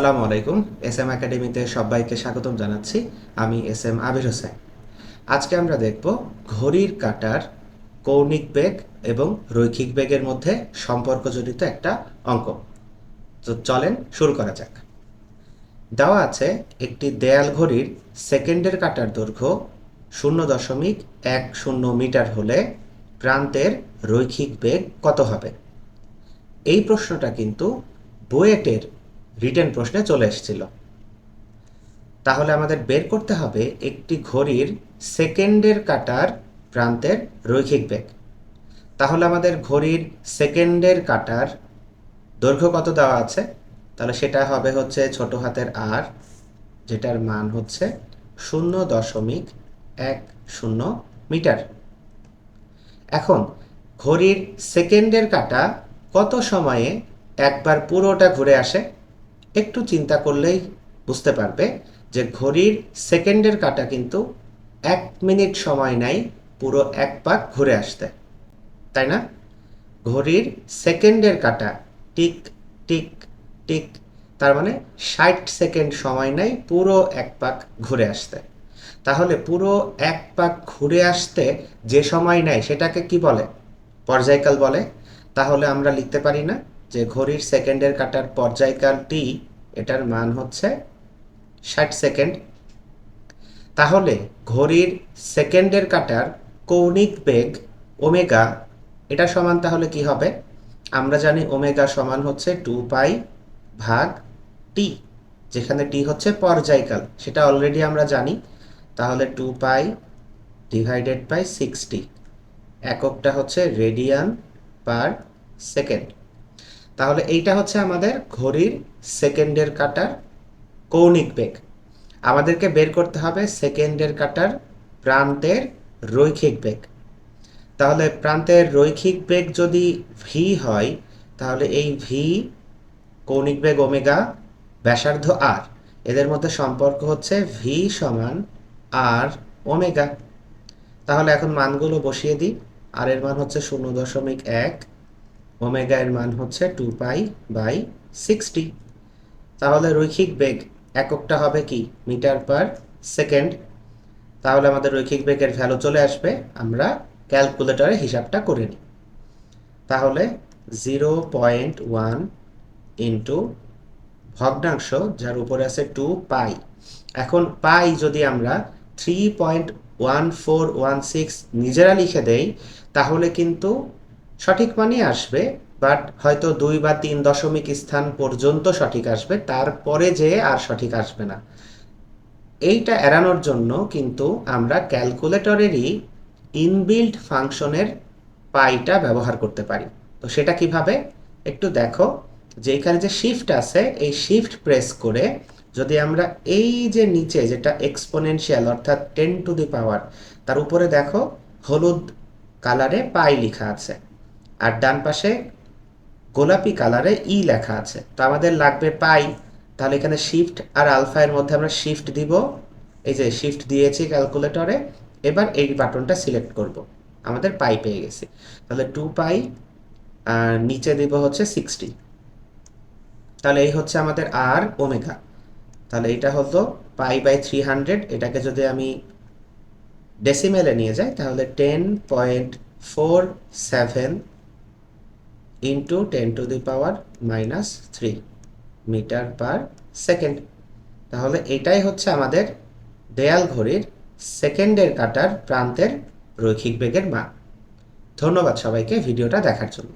আসসালামু আলাইকুম। S M একাডেমিতে সবাইকে স্বাগতম জানাচ্ছি। আমি এস এম আবির হোসেন। আজকে আমরা দেখব ঘড়ির কাটার কৌণিক বেগ এবং রৈখিক বেগের মধ্যে সম্পর্কজনিত একটা অঙ্ক। তো চলেন শুরু করা যাক। দেওয়া আছে একটি দেয়াল ঘড়ির সেকেন্ডের কাঁটার দৈর্ঘ্য শূন্য দশমিক এক শূন্য মিটার হলে প্রান্তের রৈখিক বেগ কত হবে? এই প্রশ্নটা কিন্তু বুয়েটের রিটেন প্রশ্নে চলে এসেছিল। তাহলে আমাদের বের করতে হবে একটি ঘড়ির সেকেন্ডের কাটার প্রান্তের রৈখিক বেগ। তাহলে আমাদের ঘড়ির সেকেন্ডের কাটার দৈর্ঘ্য কত দেওয়া আছে? তাহলে সেটা হবে হচ্ছে ছোট হাতের আর, যেটার মান হচ্ছে শূন্য দশমিক এক শূন্য মিটার। এখন, ঘড়ির সেকেন্ডের কাটা কত সময়ে একবার পুরোটা ঘুরে আসে? একটু চিন্তা করলেই বুঝতে পারবে যে ঘড়ির সেকেন্ডের কাটা কিন্তু এক মিনিট সময় নেয় পুরো এক পাক ঘুরে আসতে। তাই না? ঘড়ির সেকেন্ডের কাটা টিক টিক টিক, তার মানে ষাট সেকেন্ড সময় নেয় পুরো এক পাক ঘুরে আসতে। তাহলে পুরো এক পাক ঘুরে আসতে যে সময় নেয় সেটাকে কি বলে? পর্যায়কাল বলে? তাহলে আমরা লিখতে পারি না? যে ঘড়ির সেকেন্ডের কাটার পর্যায়কাল টি এটার মান হচ্ছে ষাট সেকেন্ড। তাহলে ঘড়ির সেকেন্ডের কাটার কৌণিক বেগ ওমেগা, এটা সমান তাহলে কি হবে? আমরা জানি ওমেগা সমান হচ্ছে টু পাই ভাগ টি, যেখানে টি হচ্ছে পর্যায়কাল। সেটা অলরেডি আমরা জানি। তাহলে two pi divided by sixty এককটা হচ্ছে রেডিয়ান পার সেকেন্ড তাহলে এইটা হচ্ছে আমাদের ঘড়ির সেকেন্ডের কাটার কৌণিক বেগ। আমাদেরকে বের করতে হবে সেকেন্ডের কাটার প্রান্তের রৈখিক বেগ। তাহলে প্রান্তের রৈখিক বেগ যদি ভি হয়, তাহলে এই ভি কৌণিক বেগ ওমেগা ব্যাসার্ধ আর এদের মধ্যে সম্পর্ক হচ্ছে ভি সমান আর ওমেগা। তাহলে এখন মানগুলো বসিয়ে দিই। আর এর মান হচ্ছে শূন্য দশমিক এক ওমেগা এর মান হচ্ছে টু পাই বাই সিক্সটি তাহলে রৈখিক বেগ এককটা হবে কি? Metre per second. তাহলে আমাদের রৈখিক বেগের ভ্যালু চলে আসবে, আমরা ক্যালকুলেটরে হিসাবটা করে নিই। তাহলে জিরো পয়েন্ট ওয়ান ইন্টু ভগ্নাংশ, যার উপরে আছে টু পাই এখন পাই যদি আমরা three point one four one six নিজেরা লিখে দেই, তাহলে কিন্তু সঠিক মানই আসবে বাট হয়তো দুই বা তিন দশমিক স্থান পর্যন্ত সঠিক আসবে, তারপরে যে আর সঠিক আসবে না। এইটা এড়ানোর জন্য কিন্তু আমরা ক্যালকুলেটরেরই ইনবিল্ড ফাংশনের পাইটা ব্যবহার করতে পারি। তো সেটা কীভাবে? একটু দেখো, যে এখানে যে শিফট আছে, এই শিফট প্রেস করে যদি আমরা এই যে নিচে যেটা এক্সপোনেনশিয়াল অর্থাৎ টেন টু দি পাওয়ার তার উপরে দেখো, হলুদ কালারে পাই লেখা আছে। আর ডান পাশে গোলাপি কালারে ই লেখা আছে। তো আমাদের লাগবে পাই। তাহলে এখানে শিফট আর আলফা এর মধ্যে আমরা শিফট দিব। এই যে শিফট দিয়েছি ক্যালকুলেটরে এবার এই বাটনটা সিলেক্ট করব। আমাদের পাই পেয়ে গেছি। তাহলে টু পাই, আর নিচে দিব হচ্ছে সিক্সটি তাহলে এই হচ্ছে আমাদের আর ওমেগা তাহলে এটা হলো পাই বাই থ্রি হান্ড্রেড এটাকে যদি আমি ডেসিমেলে নিয়ে যাই, তাহলে ten point four seven into ten to the power minus three metre per second তাহলে এটাই হচ্ছে আমাদের দেয়াল ঘড়ির সেকেন্ডের কাটার প্রান্তের রৈখিক বেগের মান। ধন্যবাদ সবাইকে ভিডিওটা দেখার জন্য।